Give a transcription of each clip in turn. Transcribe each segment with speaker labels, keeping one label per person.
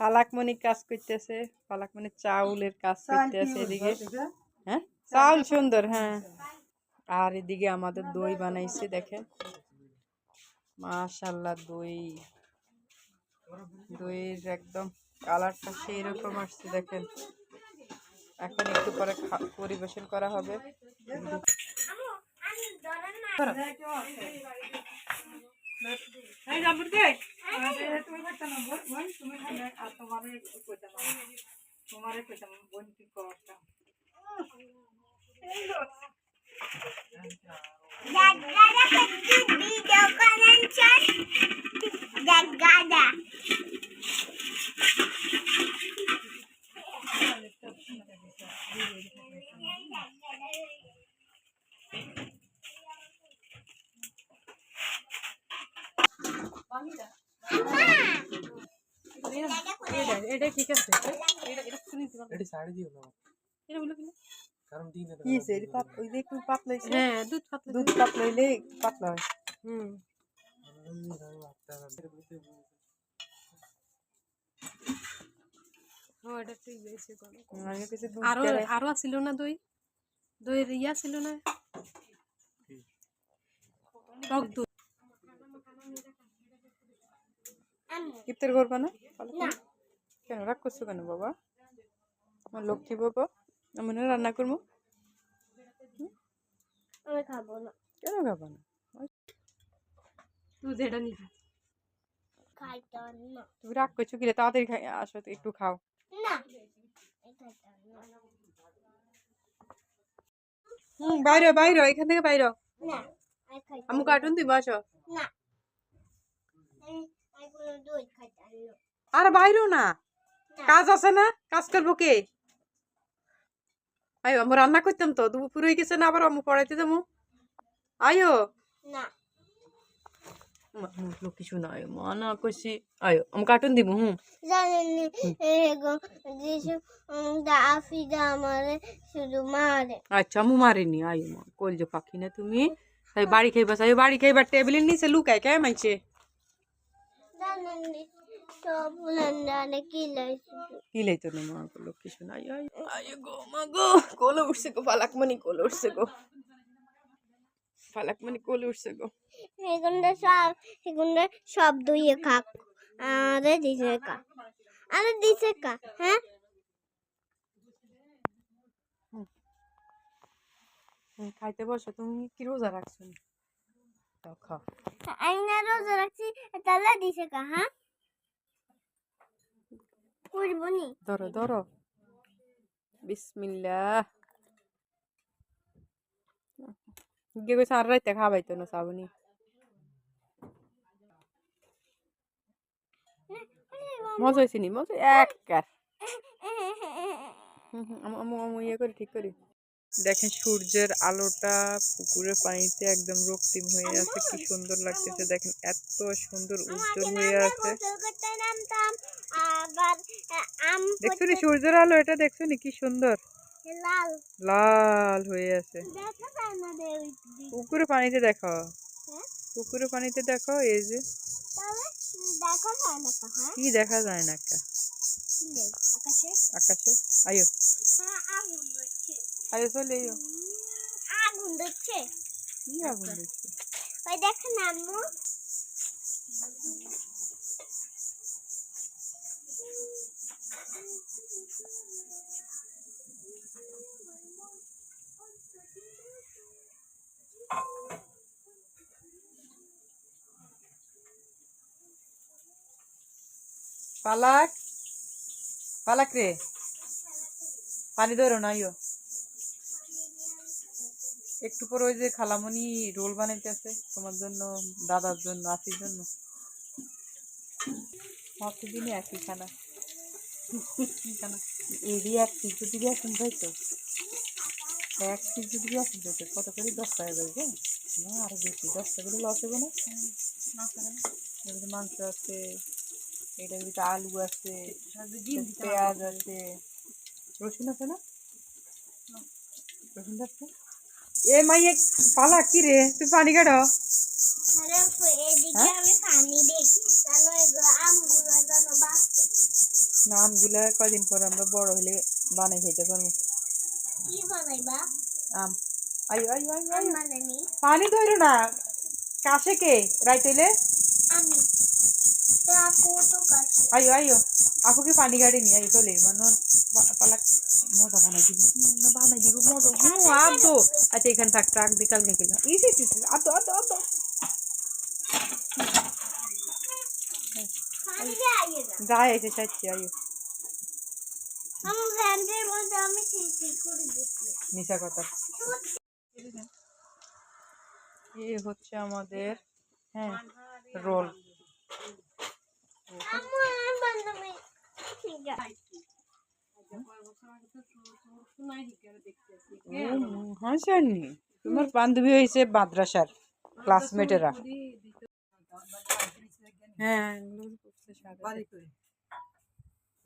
Speaker 1: পালাকমণি কাজ করতেছে পালাকমণি চাউলের কাজ করতেছে এদিকে। হ্যাঁ? চাউল সুন্দর হ্যাঁ। আর এদিকে আমাদের দই বানাইছে দেখেন। মাশাল্লাহ দই। দইয়ের একদম কালারটা সেই রকম আসছে দেখেন। এখন একটু পরে খা- পরিবেশন করা হবে। একটা নম্বর বোন তুমি আর তোমারে কইতাম তোমারে কইতাম বোন তুই করতাম
Speaker 2: Gagada kecil video kanan chat. Gagada. Mami dah.
Speaker 1: এটা ঠিক আছে
Speaker 3: এটি সাইডে দিও না কারণ দিন এটা
Speaker 1: কি হয়েছে এটা পাত- ওই যে একটু পাতলা হয়েছে
Speaker 4: হ্যাঁ দুধ পাতলা
Speaker 1: দুধ পাতলা হইলে পাতলা হয়
Speaker 4: হুম ও এটা ঠিক হয়েছে কোনো।
Speaker 1: আমি কিছু দুধ
Speaker 4: আরও
Speaker 1: দেয়।
Speaker 4: আরও ছিল না দই দইয়ের ইয়া ছিল না টক দই
Speaker 1: ইফতার করব না। কেন রাগ করছ কেন বাবা? আমার লক্ষ্মী বাবা? আমি না রান্না করব।
Speaker 2: খাব না।
Speaker 1: কেন খাব না?
Speaker 4: দুধ এটা নিবি।
Speaker 1: তুমি রাগ করছ কি রে তাড়াতাড়ি খাই আসো একটু খাও। হুম বাইরে বাইরে এখান থেকে বাইরে।
Speaker 2: আমি
Speaker 1: কার্টুন দিব আসো।
Speaker 2: না আমি আমি কোনো দুধ খাইতাম না
Speaker 1: আর বাইরেও না। কাজ আছে না? কাজ করব কে? আয়ো আমি রান্না করতাম তো দুপুর হয়ে গেছে না আবার আমি পড়াইতে যাব। আয়ো।
Speaker 2: না।
Speaker 1: কিছু না আয়ো মানা করছি আয়ো আমি কার্টুন দিব হুম।
Speaker 2: জানেন এরকম যেসব আফিদা আমারে শুধু মারে।
Speaker 1: আচ্ছা আমু মারিনি আয়ো মা কলজো পাখি না তুমি। তাই বাড়ি খাইবা আয়ো বাড়ি খাইবার টেবিলের নিচে লুকায় কে মাইছে? মা গুলো কিছু গো মা গো কোলে উঠছে গো কোলে উঠছে গো। কোলে উঠছে গো।
Speaker 2: এগুলো সব এগুলো সব দুইয়ে খাক আরে দিছে কা। আরে দিছে কা হ্যাঁ?
Speaker 1: খাইতে বসো তুমি কি রোজা রাখছো? না দাও, খাও
Speaker 2: আইনা রোজা রাখছি তাহলে দিছে কা হ্যাঁ করবনি
Speaker 1: ধরো ধরো বিসমিল্লাহ গিয়ে কইছে আর রাইতে খাবাইতো না শ্রাবণী মজা হয়েছে নি মজা এক কার আমু আমু আমু ইয়ে করে ঠিক করি দেখেন সূর্যের আলোটা পুকুরের পানিতে একদম রক্তিম হয়ে আছে কি সুন্দর লাগতেছে। দেখেন এত সুন্দর উজ্জ্বল হয়ে আছে। দেখছ নি সূর্যের আলো? এটা দেখছ নি? কি সুন্দর।
Speaker 2: লাল।
Speaker 1: হয়ে আছে।
Speaker 2: দেখা যায় না রে ওই দিক।
Speaker 1: পুকুরে পানিতে দেখো।
Speaker 2: হ্যাঁ?
Speaker 1: পুকুরে পানিতে দেখো এই যে।
Speaker 2: কা হ্যাঁ?
Speaker 1: কি দেখা যায় না
Speaker 2: আকাশে?
Speaker 1: আকাশে? আয়ো। আয়ো চলে এয়ো
Speaker 2: আগুন ধরছে।
Speaker 1: কি আগুন দেখছি
Speaker 2: ওই দেখো না আম্মু।
Speaker 1: পালাক। পালাক রে। পানি ধরো না আয়ো একটু পর ওই যে খালামণি রোল বানাইতেছে তোমার জন্য দাদার জন্য আসির জন্য। প্রতিদিনই একই খানা। কি খানা। এরই এক এখন পাইতো। এক এখন পাইতো কত করে? দশ টাকা যাবে না আরও বেশি দশ টাকা করে লস হবে না। এর মাংস আছে এটার ভিতরে আলু আছে পেঁয়াজ আছে। রসুন আছে না। রসুন আছে? এ মাইয়ে পালা কি রে? তুই পানি কাটো।
Speaker 2: জানো এগুলো আমগুলো
Speaker 1: কয়দিন পর আমরা বড় হলে বানাই খাইতে পারব। আম। আয়ু আয়ু আয়ু আয়ু পানি ধরো না। কাশে কে? রাইতেলে
Speaker 2: আপু কাছে।
Speaker 1: আয়ো আয়ো আপুকে পানি গাড়ি নি আয়ো চলে মানে পালাক মজা বানাই দিব। বানাই দিব মজা। হুম আদো আচ্ছা এখানে থাক ট্রাক কালকে গেলাম ইসি ইসি আদো আদো আদো যাই এসে চাচ্ছি আয়ো। মিশা কথা। এ হচ্ছে আমাদের হ্যাঁ রোল
Speaker 2: আমার বান্ধবী ঠিক আছে
Speaker 1: হাসানি তোমার বান্ধবী হয়েছে মাদ্রাসার ক্লাসমেটেরা হ্যাঁ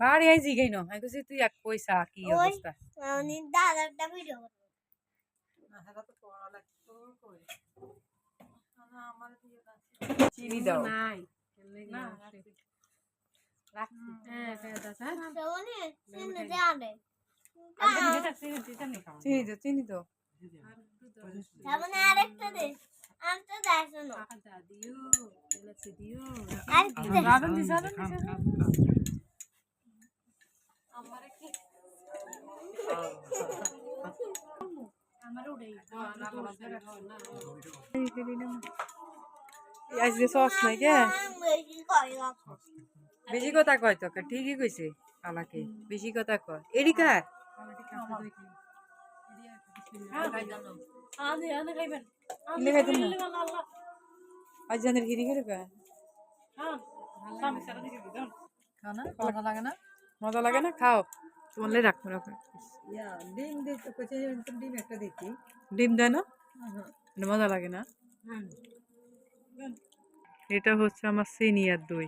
Speaker 1: বাড়ি আই জিগাই না আমি কইছি তুই এক পয়সা কি। অবস্থা?
Speaker 2: আমি দাদারটা ভিডিও
Speaker 1: চিনি দাও।
Speaker 4: নাই হ্যাঁ
Speaker 2: শ্রাবণী চিনি
Speaker 1: চিনি দাও চিনি দাও
Speaker 2: শ্রাবণী আরেকটা দে আমি তো দেখো না
Speaker 4: আদা দিও এলাচি দিও।
Speaker 1: আজকে সস নাই কে?
Speaker 2: বেশি
Speaker 1: কথা কয় তোকে, ঠিকই কইছে কালাকে বেশি কথা কয়। এরিকা? ইলে খাইতেন না আজ জানের গিরি করে লাগে না মজা লাগে না খাও তোমার রাখো রাখো
Speaker 5: ডিম দিতে ডিম একটা দিতি
Speaker 1: ডিম দেয় না মজা লাগে না এটা হচ্ছে আমার সিনিয়র দই